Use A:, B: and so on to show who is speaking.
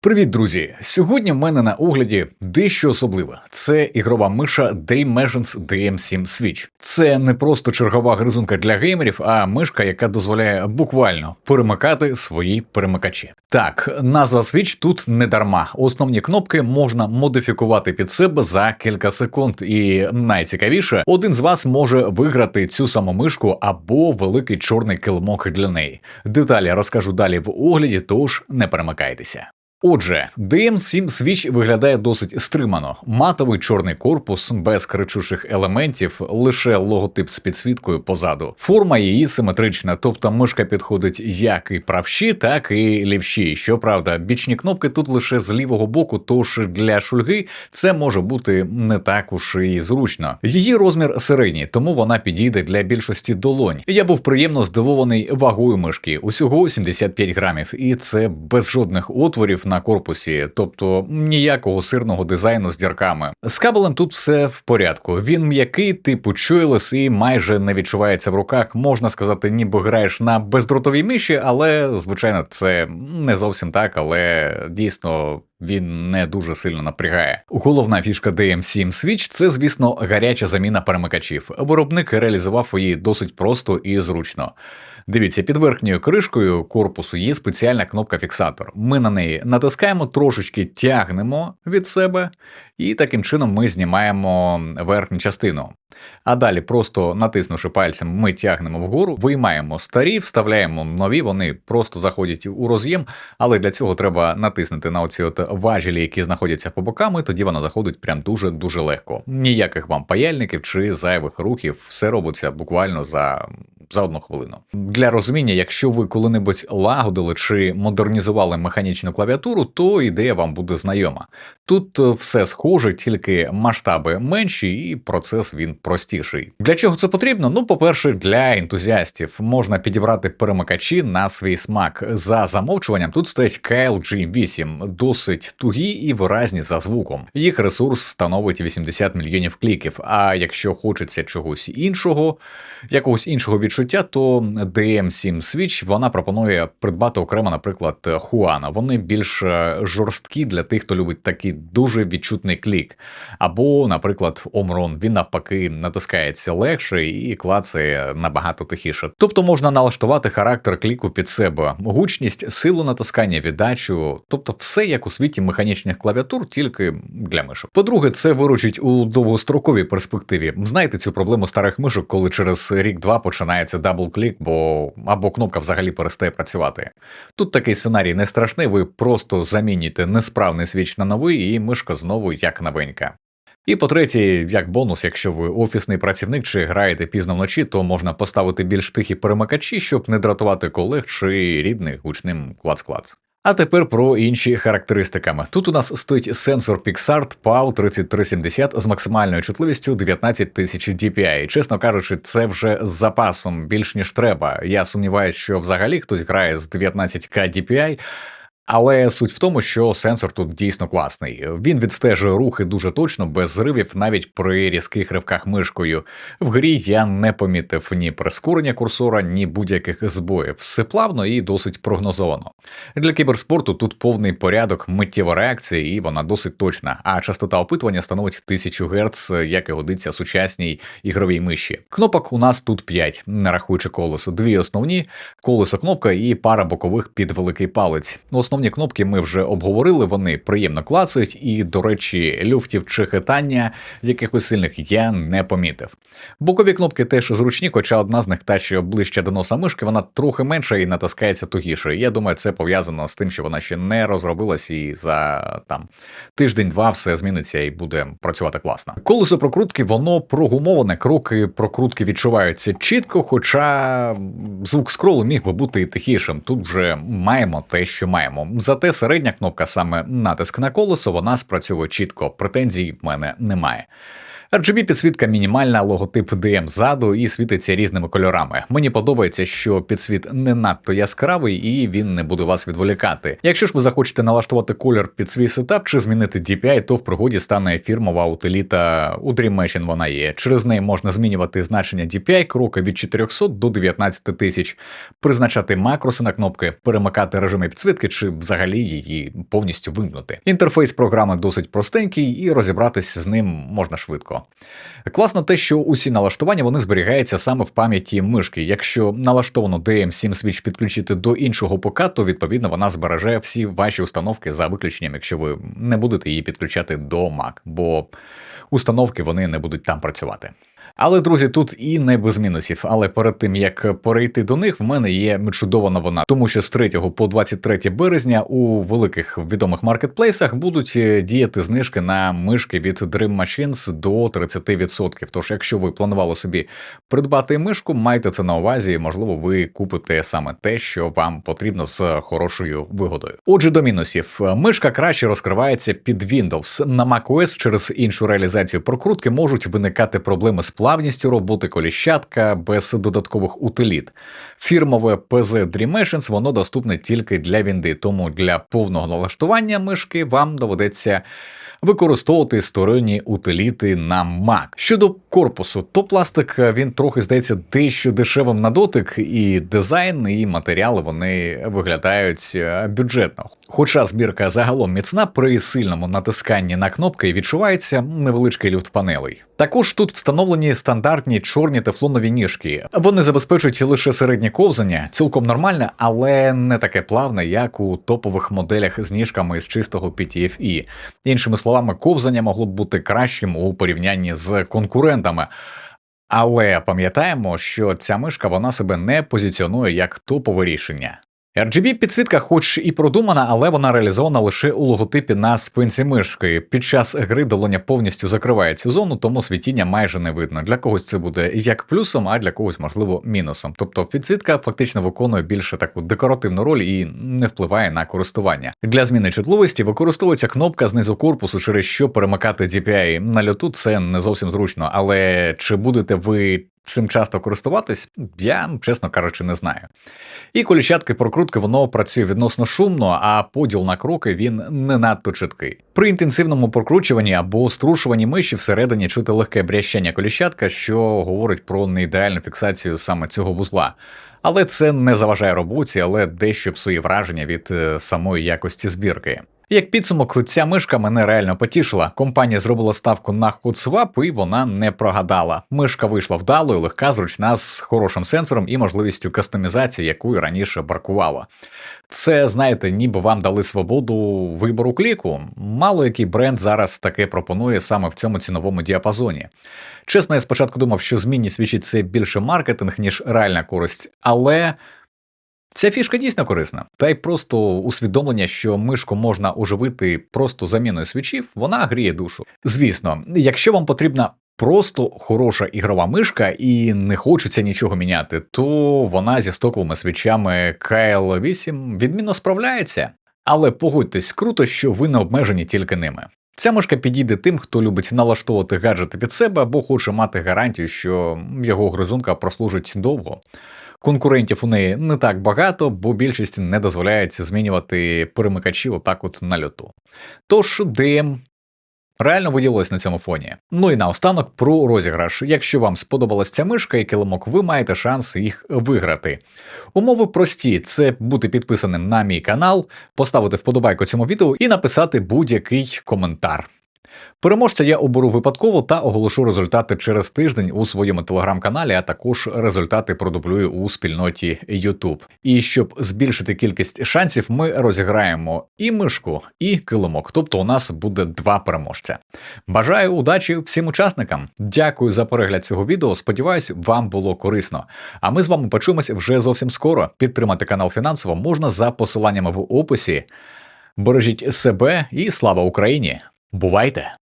A: Привіт, друзі! Сьогодні в мене на огляді дещо особливе. Це ігрова миша Dream Mansions DM7 Switch. Це не просто чергова гризунка для геймерів, а мишка, яка дозволяє буквально перемикати свої перемикачі. Так, назва Switch тут не дарма. Основні кнопки можна модифікувати під себе за кілька секунд, і найцікавіше, один з вас може виграти цю саму мишку або великий чорний килимок для неї. Деталі розкажу далі в огляді, тож не перемикайтеся. Отже, DM7 Switch виглядає досить стримано. Матовий чорний корпус без кричущих елементів, лише логотип з підсвіткою позаду. Форма її симетрична, тобто мишка підходить як і правші, так і лівші. Щоправда, бічні кнопки тут лише з лівого боку, тож для шульги це може бути не так уж і зручно. Її розмір середній, тому вона підійде для більшості долонь. Я був приємно здивований вагою мишки, усього 75 грамів, і це без жодних отворів на корпусі, тобто ніякого сирного дизайну з дірками. З кабелем тут все в порядку. Він м'який, типу чойлес і майже не відчувається в руках. Можна сказати, ніби граєш на бездротовій миші, але звичайно це не зовсім так, але дійсно. Він не дуже сильно напрягає. Головна фішка DM7 Switch – це, звісно, гаряча заміна перемикачів. Виробник реалізував її досить просто і зручно. Дивіться, під верхньою кришкою корпусу є спеціальна кнопка фіксатор. Ми на неї натискаємо, трошечки тягнемо від себе, і таким чином ми знімаємо верхню частину. А далі, просто натиснувши пальцем, ми тягнемо вгору, виймаємо старі, вставляємо нові, вони просто заходять у роз'єм, але для цього треба натиснути на оці от важелі, які знаходяться по бокам, і тоді вона заходить прям дуже-дуже легко. Ніяких вам паяльників чи зайвих рухів, все робиться буквально за за одну хвилину. Для розуміння, якщо ви коли-небудь лагодили чи модернізували механічну клавіатуру, то ідея вам буде знайома. Тут е, все схоже, тільки масштаби менші, і процес він простіший. Для чого це потрібно? Ну, по-перше, для ентузіастів можна підібрати перемикачі на свій смак. За замовчуванням тут стоять KLG 8, досить тугі і виразні за звуком. Їх ресурс становить 80 мільйонів кліків. А якщо хочеться чогось іншого, якогось іншого відчуття, то DM7 Switch вона пропонує придбати окремо, наприклад, Хуана. Вони більш е, жорсткі для тих, хто любить такий дуже відчутний клік. Або, наприклад, Омрон він навпаки натискається легше і клацає набагато тихіше. Тобто можна налаштувати характер кліку під себе, гучність, силу натискання, віддачу, тобто все як у світі механічних клавіатур, тільки для мишок. По-друге, це виручить у довгостроковій перспективі. Знаєте цю проблему старих мишок, коли через рік-два починається дабл-клік, бо або кнопка взагалі перестає працювати. Тут такий сценарій не страшний, ви просто замінюєте несправний свіч на новий, і мишка знову як новенька. І по-третє, як бонус, якщо ви офісний працівник чи граєте пізно вночі, то можна поставити більш тихі перемикачі, щоб не дратувати колег чи рідних гучним клац-клац. А тепер про інші характеристиками. Тут у нас стоїть сенсор PixArt PAU 3370 з максимальною чутливістю 19 тисяч DPI. Чесно кажучи, це вже з запасом більш ніж треба. Я сумніваюся, що взагалі хтось грає з 19К DPI. Але суть в тому, що сенсор тут дійсно класний. Він відстежує рухи дуже точно, без зривів, навіть при різких ривках мишкою. В грі я не помітив ні прискорення курсора, ні будь-яких збоїв. Все плавно і досить прогнозовано. Для кіберспорту тут повний порядок, миттєва реакція, і вона досить точна. А частота опитування становить 1000 Гц, як і годиться сучасній ігровій миші. Кнопок у нас тут 5, не рахуючи колесо. Дві основні колесо кнопка і пара бокових під великий палець. Основ Основні кнопки ми вже обговорили, вони приємно клацають, і, до речі, люфтів чи хитання якихось сильних я не помітив. Бокові кнопки теж зручні, хоча одна з них та, що ближче до носа мишки, вона трохи менша і натискається тугіше. Я думаю, це пов'язано з тим, що вона ще не розробилась, і за там тиждень-два все зміниться і буде працювати класно. Колесо прокрутки, воно прогумоване, кроки прокрутки відчуваються чітко, хоча звук скролу міг би бути і тихішим. Тут вже маємо те, що маємо. Зате середня кнопка, саме натиск на колесо, вона спрацьовує чітко. Претензій в мене немає. RGB підсвітка мінімальна, логотип DM ззаду і світиться різними кольорами. Мені подобається, що підсвіт не надто яскравий і він не буде вас відволікати. Якщо ж ви захочете налаштувати колір під свій сетап чи змінити DPI, то в пригоді стане фірмова утиліта у Dream вона є. Через неї можна змінювати значення DPI кроки від 400 до 19 тисяч, призначати макроси на кнопки, перемикати режими підсвітки чи взагалі її повністю вимкнути. Інтерфейс програми досить простенький і розібратися з ним можна швидко. Класно те, що усі налаштування вони зберігаються саме в пам'яті мишки. Якщо налаштовану DM7 Switch підключити до іншого ПК, то відповідно вона збереже всі ваші установки за виключенням, якщо ви не будете її підключати до Mac, бо установки вони не будуть там працювати. Але, друзі, тут і не без мінусів. Але перед тим як перейти до них, в мене є чудова новина, тому що з 3 по 23 березня у великих відомих маркетплейсах будуть е, діяти знижки на мишки від Dream Machines до 30%. Тож, якщо ви планували собі придбати мишку, майте це на увазі, можливо, ви купите саме те, що вам потрібно з хорошою вигодою. Отже, до мінусів, мишка краще розкривається під Windows. На macOS через іншу реалізацію прокрутки можуть виникати проблеми з плавністю роботи коліщатка без додаткових утиліт. Фірмове PZ Dream Machines, воно доступне тільки для Вінди, тому для повного налаштування мишки вам доведеться використовувати сторонні утиліти на Mac. Щодо корпусу, то пластик е, він трохи здається дещо дешевим на дотик, і дизайн, і матеріали вони виглядають е, бюджетно. Хоча збірка загалом міцна, при сильному натисканні на кнопки відчувається невеличкий люфт панелей. Також тут встановлені стандартні чорні тефлонові ніжки. Вони забезпечують лише середнє ковзання, цілком нормальне, але не таке плавне, як у топових моделях з ніжками з чистого PTFE. Іншими словами, ковзання могло б бути кращим у порівнянні з конкурентами. Але пам'ятаємо, що ця мишка вона себе не позиціонує як топове рішення. RGB підсвітка, хоч і продумана, але вона реалізована лише у логотипі на спинці мишки. Під час гри долоня повністю закриває цю зону, тому світіння майже не видно. Для когось це буде як плюсом, а для когось, можливо, мінусом. Тобто підсвітка фактично виконує більше таку декоративну роль і не впливає на користування. Для зміни чутливості використовується кнопка знизу корпусу, через що перемикати DPI. На льоту це не зовсім зручно, але чи будете ви цим часто користуватись, я, чесно кажучи, не знаю. І коліщатки прокрутки воно працює відносно шумно, а поділ на кроки він не надто чіткий. При інтенсивному прокручуванні або струшуванні миші всередині чути легке брящення коліщатка, що говорить про неідеальну фіксацію саме цього вузла. Але це не заважає роботі, але дещо псує враження від е, самої якості збірки. Як підсумок, ця мишка мене реально потішила. Компанія зробила ставку на HotSwap і вона не прогадала. Мишка вийшла вдалою, легка, зручна з хорошим сенсором і можливістю кастомізації, якою раніше бракувало. Це, знаєте, ніби вам дали свободу вибору кліку. Мало який бренд зараз таке пропонує саме в цьому ціновому діапазоні. Чесно, я спочатку думав, що змінні свідчить це більше маркетинг, ніж реальна користь, але. Ця фішка дійсно корисна, та й просто усвідомлення, що мишку можна оживити просто заміною свічів, вона гріє душу. Звісно, якщо вам потрібна просто хороша ігрова мишка і не хочеться нічого міняти, то вона зі стоковими свічами KL8 відмінно справляється. Але погодьтесь, круто, що ви не обмежені тільки ними. Ця мишка підійде тим, хто любить налаштовувати гаджети під себе або хоче мати гарантію, що його гризунка прослужить довго. Конкурентів у неї не так багато, бо більшість не дозволяється змінювати перемикачі отак от на льоту. Тож DM реально виділилось на цьому фоні. Ну і наостанок про розіграш. Якщо вам сподобалась ця мишка і килимок, ви маєте шанс їх виграти. Умови прості: це бути підписаним на мій канал, поставити вподобайку цьому відео і написати будь-який коментар. Переможця я оберу випадково та оголошу результати через тиждень у своєму телеграм-каналі, а також результати продублюю у спільноті YouTube. І щоб збільшити кількість шансів, ми розіграємо і мишку, і килимок. Тобто у нас буде два переможця. Бажаю удачі всім учасникам. Дякую за перегляд цього відео. Сподіваюсь, вам було корисно. А ми з вами почуємось вже зовсім скоро. Підтримати канал фінансово можна за посиланнями в описі. Бережіть себе і слава Україні! Бувайте!